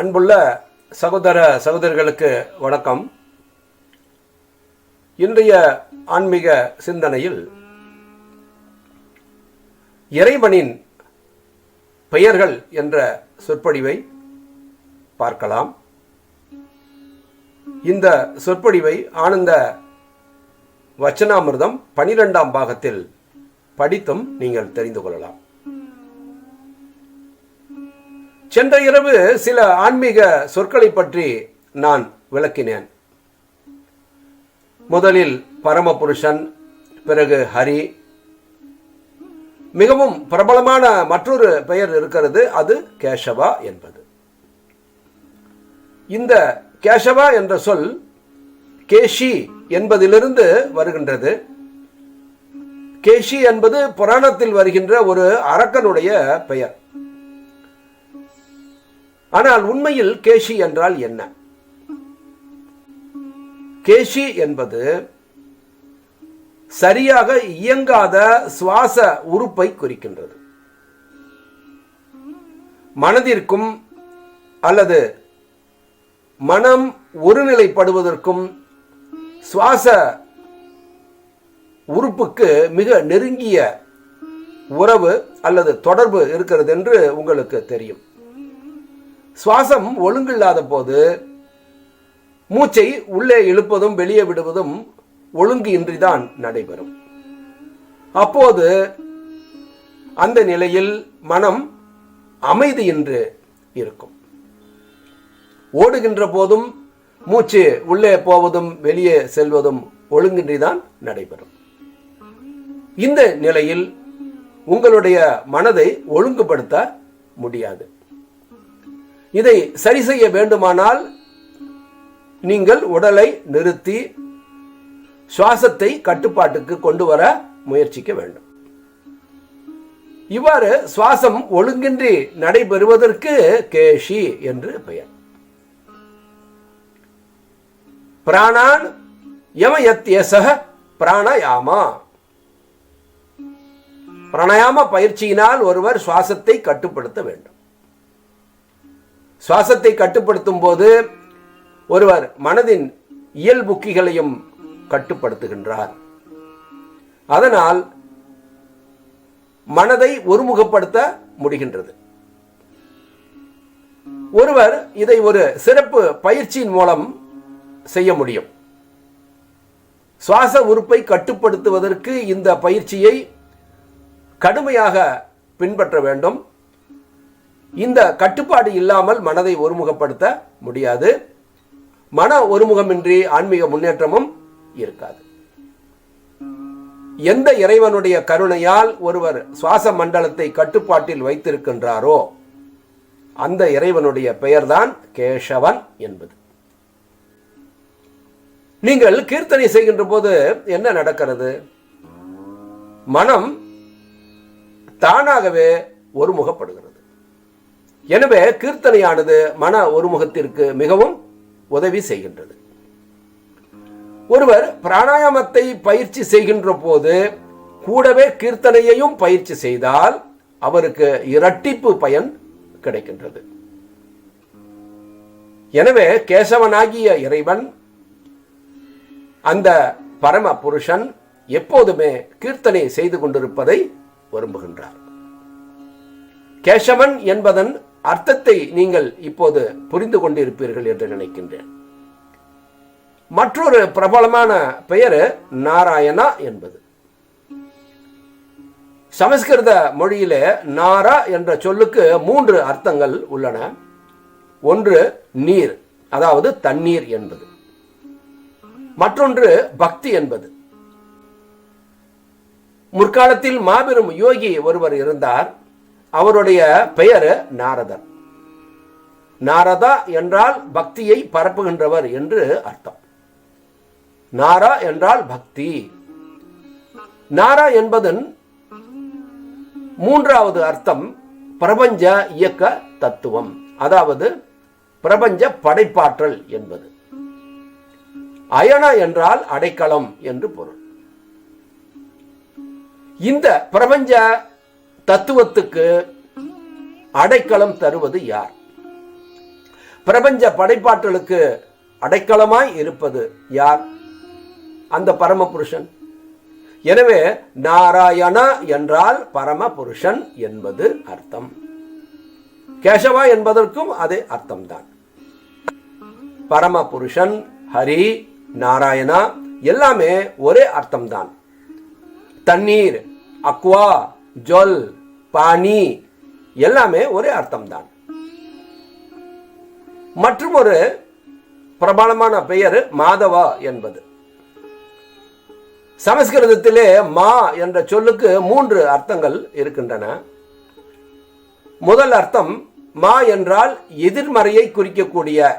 அன்புள்ள சகோதர சகோதரிகளுக்கு வணக்கம். இன்றைய ஆன்மீக சிந்தனையில் இறைவனின் பெயர்கள் என்ற சொற்பொழிவை பார்க்கலாம். இந்த சொற்பொழிவை ஆனந்த வச்சனாமிர்தம் பனிரெண்டாம் பாகத்தில் படித்தும் நீங்கள் தெரிந்து கொள்ளலாம். சென்ற இரவு சில ஆன்மீக சொற்களை பற்றி நான் விளக்கினேன். முதலில் பரமபுருஷன் பிறகு ஹரி. மிகவும் பிரபலமான மற்றொரு பெயர் இருக்கிறது அது கேசவா என்பது. இந்த கேசவா என்ற சொல் கேஷி என்பதிலிருந்து வருகின்றது. கேஷி என்பது புராணத்தில் வருகின்ற ஒரு அரக்கனுடைய பெயர். ஆனால் உண்மையில் கேஷி என்றால் என்ன? கேஷி என்பது சரியாக இயங்காத சுவாச உறுப்பை குறிக்கின்றது. மனதிற்கும் அல்லது மனம் ஒருநிலைப்படுவதற்கும் சுவாச உறுப்புக்கு மிக நெருங்கிய உறவு அல்லது தொடர்பு இருக்கிறது என்று உங்களுக்கு தெரியும். சுவாசம் ஒழுங்கில்லாத போது மூச்சை உள்ளே இழுப்பதும் வெளியே விடுவதும் ஒழுங்கு இன்றிதான் நடைபெறும். அப்போது அந்த நிலையில் மனம் அமைதியின்றி இருக்கும். ஓடுகின்ற போதும் மூச்சு உள்ளே போவதும் வெளியே செல்வதும் ஒழுங்கின்றிதான் நடைபெறும். இந்த நிலையில் உங்களுடைய மனதை ஒழுங்குபடுத்த முடியாது. இதை சரி செய்ய வேண்டுமானால் நீங்கள் உடலை நிறுத்தி சுவாசத்தை கட்டுப்பாட்டுக்கு கொண்டு வர முயற்சிக்க வேண்டும். இவ்வாறு சுவாசம் ஒழுங்கின்றி நடைபெறுவதற்கு கேஷி என்று பெயர். பிராணான் யமயத்யசக பிராணயாமா. பிராணயாம பயிற்சியினால் ஒருவர் சுவாசத்தை கட்டுப்படுத்த வேண்டும். சுவாசத்தை கட்டுப்படுத்தும் போது ஒருவர் மனதின் இயல்புக்கிகளையும் கட்டுப்படுத்துகின்றார். அதனால் மனதை ஒருமுகப்படுத்த முடிகின்றது. ஒருவர் இதை ஒரு சிறப்பு பயிற்சியின் மூலம் செய்ய முடியும். சுவாச உறுப்பை கட்டுப்படுத்துவதற்கு இந்த பயிற்சியை கடுமையாக பின்பற்ற வேண்டும். இந்த கட்டுப்பாடு இல்லாமல் மனதை ஒருமுகப்படுத்த முடியாது. மன ஒருமுகமின்றி ஆன்மீக முன்னேற்றமும் இருக்காது. எந்த இறைவனுடைய கருணையால் ஒருவர் சுவாச மண்டலத்தை கட்டுப்பாட்டில் வைத்திருக்கின்றாரோ அந்த இறைவனுடைய பெயர்தான் கேசவன் என்பது. நீங்கள் கீர்த்தனை செய்கின்ற போது என்ன நடக்கிறது? மனம் தானாகவே ஒருமுகப்படுகிறது. எனவே கீர்த்தனையானது மன ஒருமுகத்திற்கு மிகவும் உதவி செய்கின்றது. ஒருவர் பிராணாயாமத்தை பயிற்சி செய்கின்ற போது கூடவே கீர்த்தனையையும் பயிற்சி செய்தால் அவருக்கு இரட்டிப்பு பயன் கிடைக்கின்றது. எனவே கேசவனாகிய இறைவன் அந்த பரம புருஷன் எப்போதுமே கீர்த்தனை செய்து கொண்டிருப்பதை விரும்புகின்றார். கேசவன் என்பதன் அர்த்தத்தை நீங்கள் இப்போது புரிந்து கொண்டிருப்பீர்கள் என்று நினைக்கின்றேன். மற்றொரு பிரபலமான பெயர் நாராயணா என்பது. சமஸ்கிருத மொழியிலே நாரா என்ற சொல்லுக்கு மூன்று அர்த்தங்கள் உள்ளன. ஒன்று நீர் அதாவது தண்ணீர் என்பது. மற்றொன்று பக்தி என்பது. முற்காலத்தில் மாபெரும் யோகி ஒருவர் இருந்தார். அவருடைய பெயர் நாரதர் நாரதா என்றால் பக்தியை பரப்புகின்றவர் என்று அர்த்தம். நாரா என்றால் பக்தி. நாரா என்பதன் மூன்றாவது அர்த்தம் பிரபஞ்ச இயக்க தத்துவம். அதாவது பிரபஞ்ச படைப்பாற்றல் என்பது. அயன என்றால் அடைக்கலம் என்று பொருள். இந்த பிரபஞ்ச தத்துவத்துக்கு அடைக்கலம் தருவது யார்? பிரபஞ்ச படைப்பாற்றலுக்கு அடைக்கலமாய் இருப்பது யார்? அந்த பரமபுருஷன். எனவே நாராயணா என்றால் பரமபுருஷன் என்பது அர்த்தம். கேசவா என்பதற்கும் அதே அர்த்தம்தான். பரமபுருஷன் ஹரி நாராயணா எல்லாமே ஒரே அர்த்தம்தான். தண்ணீர் அக்வா ஜொல் பானி எல்லாமே ஒரே அர்த்தம்தான். மற்றும் ஒரு பிரபலமான பெயர் மாதவா என்பது. சமஸ்கிருதத்திலே மா என்ற சொல்லுக்கு மூன்று அர்த்தங்கள் இருக்கின்றன. முதல் அர்த்தம் மா என்றால் எதிர்மறையை குறிக்கக்கூடிய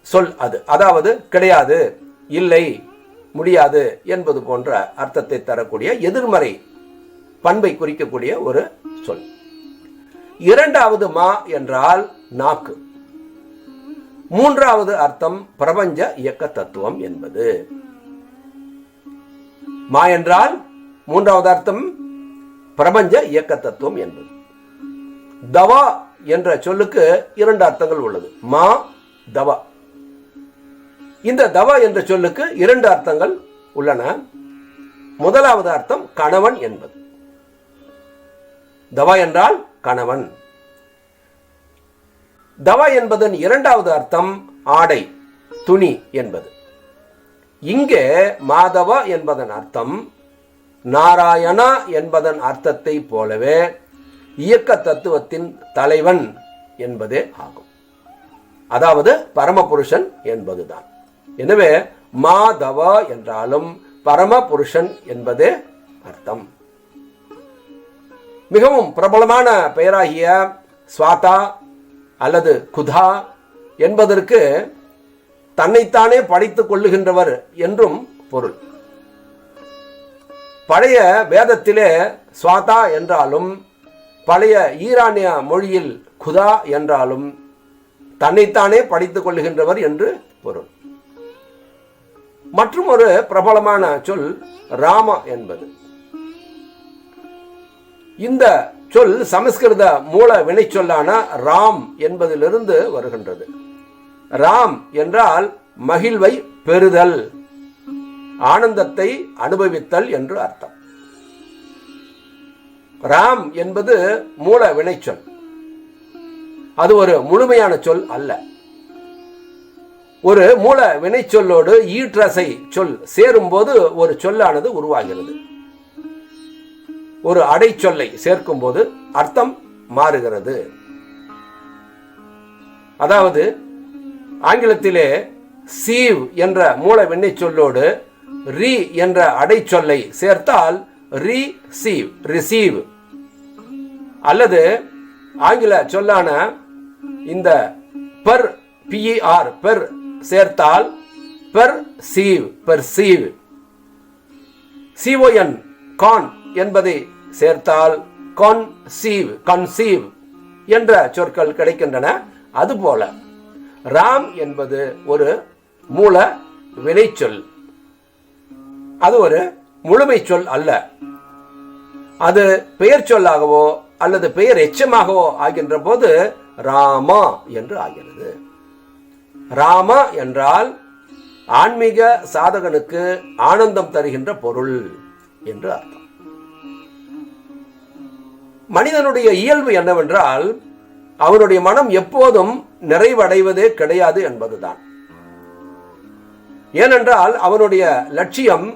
சொல் அது. அதாவது கிடையாது இல்லை. முடியாது என்பது போன்ற அர்த்தத்தை தரக்கூடிய எதிர்மறை பண்பை குறிக்கக்கூடிய ஒரு சொல். இரண்டாவது மா என்றால் நாக்கு. மூன்றாவது அர்த்தம் பிரபஞ்ச இயக்க தத்துவம் என்பது. மா என்றால் மூன்றாவது அர்த்தம் பிரபஞ்ச இயக்க தத்துவம் என்பது. தவா என்ற சொல்லுக்கு இரண்டு அர்த்தங்கள் உள்ளது. மா தவா. இந்த தவா என்ற சொல்லுக்கு இரண்டு அர்த்தங்கள் உள்ளன. முதலாவது அர்த்தம் கணவன் என்பது. தவா என்றால் கணவன். தவா என்பதன் இரண்டாவது அர்த்தம் ஆடை துணி என்பது. இங்கே மாதவா என்பதன் அர்த்தம் நாராயணா என்பதன் அர்த்தத்தை போலவே இயக்க தத்துவத்தின் தலைவன் என்பதே ஆகும். அதாவது பரமபுருஷன் என்பதுதான். எனவே மாதவா என்றாலும் பரமபுருஷன் என்பது அர்த்தம். மிகவும் பிரபலமான பெயராகிய ஸ்வாதா அல்லது குதா என்பதற்கு தன்னைத்தானே படைத்துக் கொள்ளுகின்றவர் என்றும் பொருள். பழைய வேதத்திலே ஸ்வாதா என்றாலும் பழைய ஈரானிய மொழியில் குதா என்றாலும் தன்னைத்தானே படித்துக் கொள்ளுகின்றவர் என்று பொருள். மற்றும் ஒரு பிரபலமான சொல் ராம என்பது. இந்த சொல் சமஸ்கிருத மூல வினைச்சொல்லான ராம் என்பதிலிருந்து வருகின்றது. ராம் என்றால் மகிழ்வை பெறுதல் ஆனந்தத்தை அனுபவித்தல் என்று அர்த்தம். ராம் என்பது மூல வினைச்சொல். அது ஒரு முழுமையான சொல் அல்ல. ஒரு மூல வினைச்சொல்லோடு ஈற்றசை சொல் சேரும்போது ஒரு சொல்லானது உருவாகிறது. ஒரு அடைச்சொல்லை சேர்க்கும் போது அர்த்தம் மாறுகிறது. அதாவது ஆங்கிலத்திலே சீவ் என்ற மூல வினைச்சொல்லோடு சொல்லோடு ரி என்ற அடைச்சொல்லை சேர்த்தால் ரிசீவ் ரிசீவ். அல்லது ஆங்கில சொல்லான இந்த per P E R per சேர்த்தால் perceive perceive C O N con என்பதை சேர்த்தால் கான்சீவ் கன்சீவ் என்ற சொற்கள் கிடைக்கின்றன. அதுபோல ராம் என்பது ஒரு மூல வினைச்சொல். அது ஒரு முழுமை சொல் அல்ல. அது பெயர் சொல்லாகவோ அல்லது பெயர் எச்சமாகவோ ஆகின்ற போது ராமா என்று ஆகிறது. ராம என்றால் ஆன்மீக சாதகனுக்கு ஆனந்தம் தருகின்ற பொருள் என்று அர்த்தம். மனிதனுடைய இயல்பு என்னவென்றால் அவனுடைய மனம் எப்போதும் நிறைவடைவதே கிடையாது என்பதுதான். ஏனென்றால் அவனுடைய லட்சியம்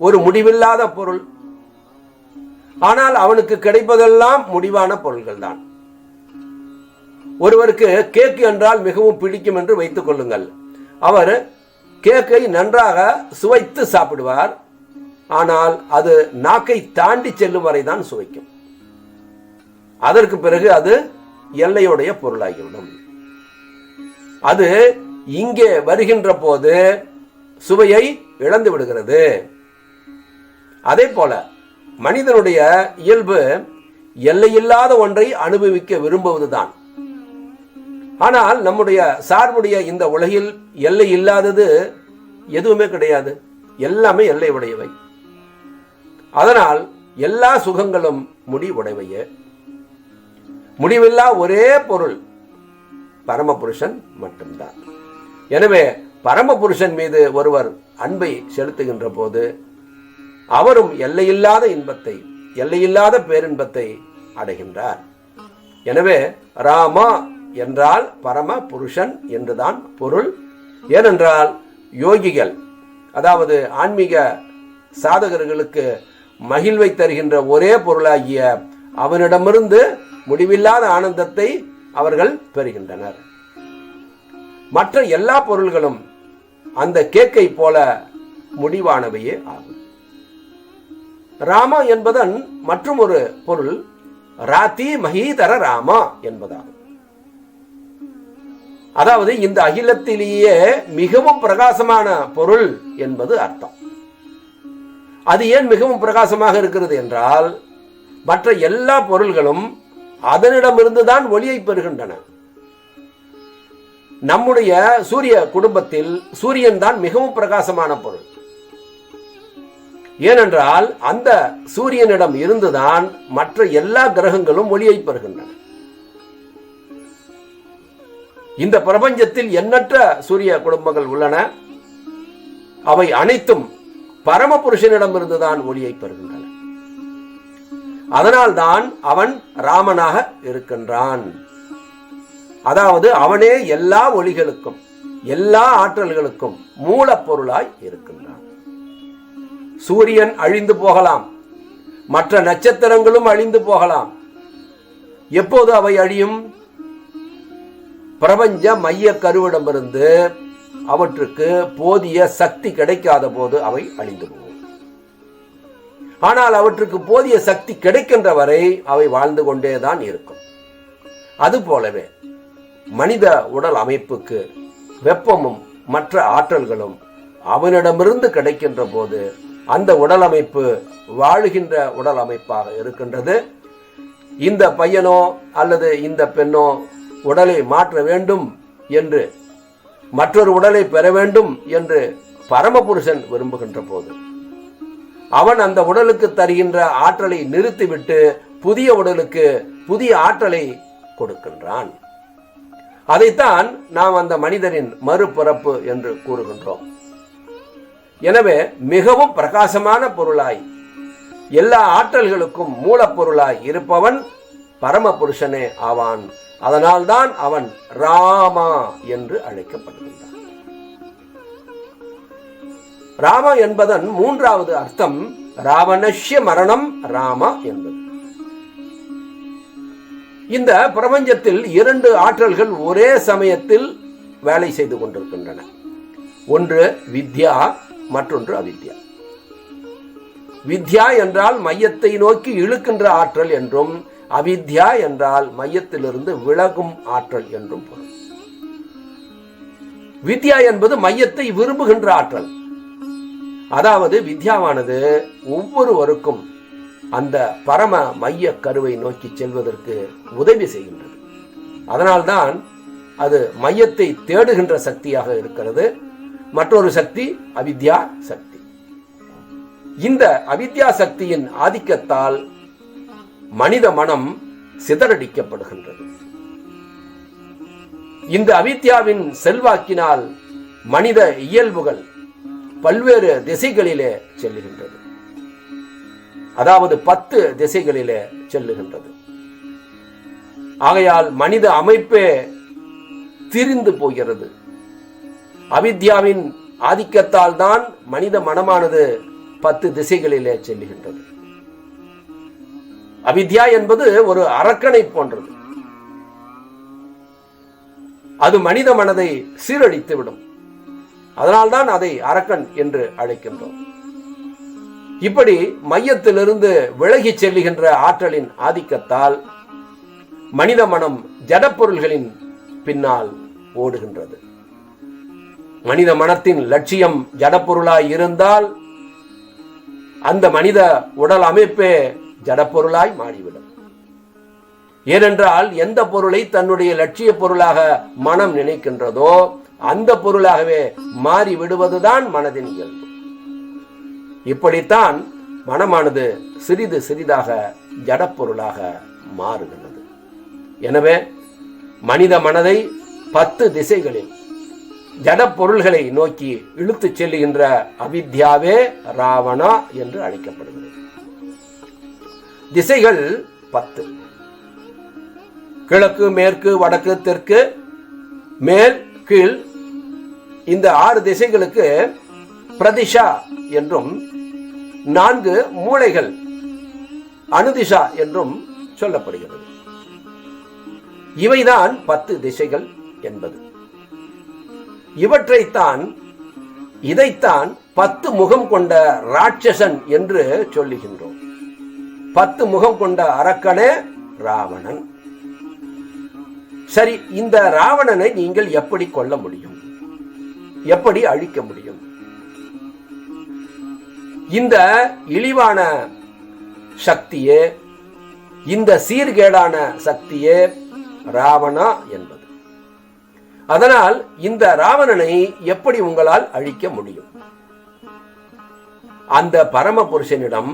ஒரு முடிவில்லாத பொருள். ஆனால் அவனுக்கு கிடைப்பதெல்லாம் முடிவான பொருள்கள் தான் ஒருவருக்கு கேக் என்றால் மிகவும் பிடிக்கும் என்று வைத்துக் கொள்ளுங்கள். அவர் கேக்கை நன்றாக சுவைத்து சாப்பிடுவார். ஆனால் அது நாக்கை தாண்டி செல்லும் வரைதான் சுவைக்கும். அதற்கு பிறகு அது எல்லையுடைய பொருளாகிவிடும். அது இங்கே வருகின்ற போது சுவையை இழந்து விடுகிறது. அதே போல மனிதனுடைய இயல்பு எல்லையில்லாத ஒன்றை அனுபவிக்க விரும்புவதுதான். ஆனால் நம்முடைய சார்புடைய இந்த உலகில் எல்லை இல்லாதது எதுவுமே கிடையாது. எல்லாமே எல்லை உடையவை அதனால் எல்லா சுகங்களும் முடிவுடையவையே. முடிவில்லா ஒரே பொருள் பரமபுருஷன் மட்டும்தான். எனவே பரமபுருஷன் மீது ஒருவர் அன்பை செலுத்துகின்ற போது அவரும் எல்லையில்லாத இன்பத்தை எல்லையில்லாத பேரின்பத்தை அடைகின்றார். எனவே ராமா என்றால் பரம புருஷன் என்றுதான் பொருள். ஏனென்றால் யோகிகள் அதாவது ஆன்மீக சாதகர்களுக்கு மகிழ்வை தருகின்ற ஒரே பொருளாகிய அவனிடமிருந்து முடிவில்லாத ஆனந்தத்தை அவர்கள் பெறுகின்றனர். மற்ற எல்லா பொருள்களும் அந்த கேக்கை போல முடிவானவையே ஆகும். ராமா என்பதன் மற்றும் ஒரு பொருள் ராத்தி மகீதர ராமா என்பதாகும். அதாவது இந்த அகிலத்திலேயே மிகவும் பிரகாசமான பொருள் என்பது அர்த்தம். அது ஏன் மிகவும் பிரகாசமாக இருக்கிறது என்றால் மற்ற எல்லா பொருள்களும் அதனிடமிருந்து தான் ஒளியை பெறுகின்றன. நம்முடைய சூரிய குடும்பத்தில் சூரியன் தான் மிகவும் பிரகாசமான பொருள். ஏனென்றால் அந்த சூரியனிடம் இருந்துதான் மற்ற எல்லா கிரகங்களும் ஒளியை பெறுகின்றன. இந்த பிரபஞ்சத்தில் எண்ணற்ற சூரிய குடும்பங்கள் உள்ளன. அவை அனைத்தும் பரமபுருஷனிடமிருந்துதான் ஒளியை பெறுகின்றன. அதனால் தான் அவன் ராமனாக இருக்கின்றான். அதாவது அவனே எல்லா ஒளிகளுக்கும் எல்லா ஆற்றல்களுக்கும் மூலப்பொருளாய் இருக்கின்றான். சூரியன் அழிந்து போகலாம். மற்ற நட்சத்திரங்களும் அழிந்து போகலாம். எப்போது அவை அழியும்? பிரபஞ்ச மைய கருவிடமிருந்து அவற்றுக்கு போதிய சக்தி கிடைக்காத போது அவை அழிந்து போகும் ஆனால் அவற்றுக்கு போதிய சக்தி கிடைக்கின்ற வரை அவை வாழ்ந்து கொண்டேதான் இருக்கும். அதுபோலவே மனித உடல் அமைப்புக்கு வெப்பமும் மற்ற ஆற்றல்களும் அவனிடமிருந்து கிடைக்கின்ற போது அந்த உடல் அமைப்பு வாழுகின்ற உடல் அமைப்பாக இருக்கின்றது. இந்த பையனோ அல்லது இந்த பெண்ணோ உடலை மாற்ற வேண்டும் என்று மற்றொரு உடலை பெற வேண்டும் என்று பரமபுருஷன் விரும்புகின்ற போது அவன் அந்த உடலுக்கு தருகின்ற ஆற்றலை நிறுத்திவிட்டு புதிய உடலுக்கு புதிய ஆற்றலை கொடுக்கின்றான். அதைத்தான் நாம் அந்த மனிதனின் மறுபிறப்பு என்று கூறுகின்றோம். எனவே மிகவும் பிரகாசமான பொருளாய் எல்லா ஆற்றல்களுக்கும் மூலப்பொருளாய் இருப்பவன் பரமபுருஷனே ஆவான் அதனால்தான் அவன் ராமா என்று அழைக்கப்படுகின்றான். ராம என்பதன் மூன்றாவது அர்த்தம் ராவணஷ்ய மரணம் ராம என்பது. இந்த பிரபஞ்சத்தில் இரண்டு ஆற்றல்கள் ஒரே சமயத்தில் வேலை செய்து கொண்டிருக்கின்றன. ஒன்று வித்யா மற்றொன்று அவித்யா. வித்யா என்றால் மையத்தை நோக்கி இழுக்கின்ற ஆற்றல் என்றும் அவித்யா என்றால் மையத்திலிருந்து விலகும் ஆற்றல் என்றும் பொருள். வித்யா என்பது மையத்தை விரும்புகின்ற ஆற்றல். அதாவது வித்யாவானது ஒவ்வொருவருக்கும் அந்த பரம மைய கருவை நோக்கி செல்வதற்கு உதவி செய்கின்றது. அதனால்தான் அது மையத்தை தேடுகின்ற சக்தியாக இருக்கிறது. மற்றொரு சக்தி அவித்யா சக்தி. இந்த அவித்யா சக்தியின் ஆதிக்கத்தால் மனித மனம் சிதறடிக்கப்படுகின்றது. இந்த அவித்யாவின் செல்வாக்கினால் மனித இயல்புகள் பல்வேறு திசைகளிலே செல்லுகின்றது. அதாவது பத்து திசைகளிலே செல்லுகின்றது. ஆகையால் மனித அமைப்பே திரிந்து போகிறது. அவித்யாவின் ஆதிக்கத்தால் தான் மனித மனமானது பத்து திசைகளிலே செல்லுகின்றது. அவித்யா என்பது ஒரு அரக்கனை போன்றது. அது மனித மனதை சீரழித்து விடும் அதனால்தான் அதை அரக்கன் என்று அழைக்கின்றோம். இப்படி மையத்திலிருந்து விலகிச் செல்லுகின்ற ஆற்றலின் ஆதிக்கத்தால் மனித மனம் ஜடப்பொருள்களின் பின்னால் ஓடுகின்றது. மனித மனத்தின் லட்சியம் ஜடப்பொருளாய் இருந்தால் அந்த மனித உடல் அமைப்பே ஜடப்பொருளாய் மாறிவிடும். ஏனென்றால் எந்த பொருளை தன்னுடைய லட்சிய பொருளாக மனம் நினைக்கின்றதோ அந்த பொருளாகவே மாறி விடுவதுதான் மனதின் இயல்பு. இப்படித்தான் மனமானது சிறிது சிறிதாக ஜடப்பொருளாக மாறுகிறது. எனவே மனித மனதை பத்து திசைகளில் ஜடப்பொருள்களை நோக்கி இழுத்துச் செல்லுகின்ற அவித்யாவே ராவணா என்று அழைக்கப்படுகிறது. திசைகள் பத்து. கிழக்கு மேற்கு வடக்கு தெற்கு மேல் கீழ். இந்த ஆறு திசைகளுக்கு பிரதிஷா என்றும் நான்கு மூளைகள் அனுதிஷா என்றும் சொல்லப்படுகிறது. இவைதான் பத்து திசைகள் என்பது. இவற்றைத்தான் இதைத்தான் பத்து முகம் கொண்ட ராட்சசன் என்று சொல்லுகின்றோம். பத்து முகம் கொண்ட அரக்கனே ராவணன். சரி இந்த ராவணனை நீங்கள் எப்படி கொல்ல முடியும்? எப்படி அழிக்க முடியும்? இந்த இழிவான சக்தியே இந்த சீர்கேடான சக்தியே ராவணா என்பது. அதனால் இந்த ராவணனை எப்படி உங்களால் அழிக்க முடியும்? அந்த பரமபுருஷனிடம்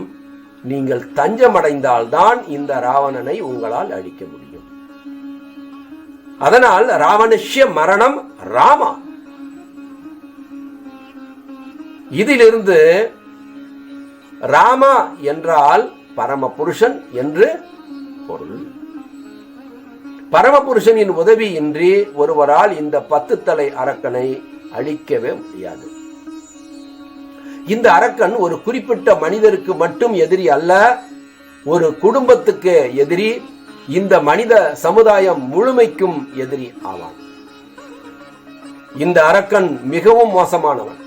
நீங்கள் தஞ்சமடைந்தால்தான் இந்த ராவணனை உங்களால் அழிக்க முடியும். அதனால் ராவணஷ்ய மரணம் ராமா. இதிலிருந்து ராமா என்றால் பரமபுருஷன் என்று பொருள். பரமபுருஷனின் உதவியின்றி ஒருவரால் இந்த பத்து தலை அரக்கனை அழிக்கவே முடியாது. இந்த அரக்கன் ஒரு குறிப்பிட்ட மனிதருக்கு மட்டும் எதிரி அல்ல ஒரு குடும்பத்துக்கு எதிரி இந்த மனித சமுதாயம் முழுமைக்கும் எதிரி ஆவான். இந்த அரக்கன் மிகவும் மோசமானவன்.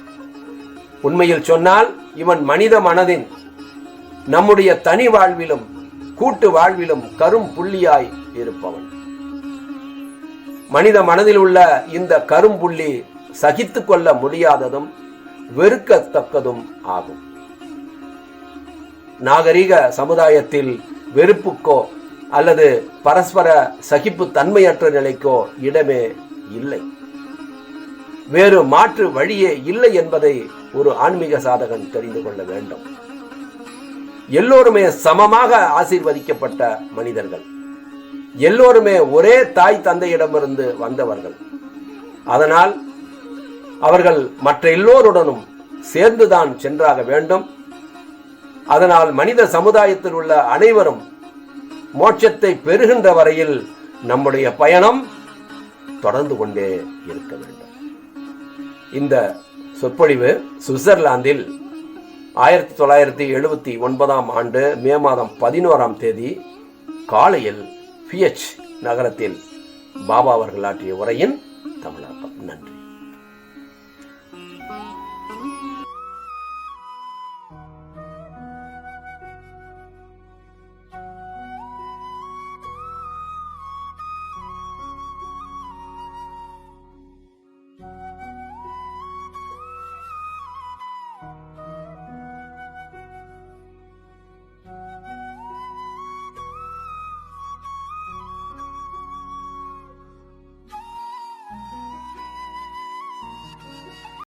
உண்மையில் சொன்னால் இவன் மனித மனதின் நம்முடைய தனி வாழ்விலும் கூட்டு வாழ்விலும் கரும் புள்ளியாய் இருப்பவன். மனித மனதில் உள்ள இந்த கரும்புள்ளி சகித்துக் கொள்ள முடியாததும் வெறுக்கத்தக்கதும் ஆகும். நாகரிக சமுதாயத்தில் வெறுப்புக்கோ அல்லது பரஸ்பர சகிப்பு தன்மையற்ற நிலைக்கோ இடமே இல்லை. வேறு மாற்று வழியே இல்லை என்பதை ஒரு ஆன்மீக சாதகன் தெரிந்து கொள்ள வேண்டும். எல்லோருமே சமமாக ஆசீர்வதிக்கப்பட்ட மனிதர்கள். எல்லோருமே ஒரே தாய் தந்தையிடமிருந்து வந்தவர்கள். அதனால் அவர்கள் மற்ற எல்லோருடனும் சேர்ந்துதான் சென்றாக வேண்டும். அதனால் மனித சமுதாயத்தில் உள்ள அனைவரும் மோட்சத்தை பெறுகின்ற வரையில் நம்முடைய பயணம் தொடர்ந்து கொண்டே இருக்க வேண்டும். இந்த சொற்பொழிவு சுவிட்சர்லாந்தில் ஆயிரத்தி தொள்ளாயிரத்தி எழுபத்தி ஒன்பதாம் ஆண்டு மே மாதம் பதினோராம் தேதி காலையில் பிஎச் நகரத்தில் பாபா அவர்கள் ஆற்றிய உரையின் தமிழாக்கம். நன்றி.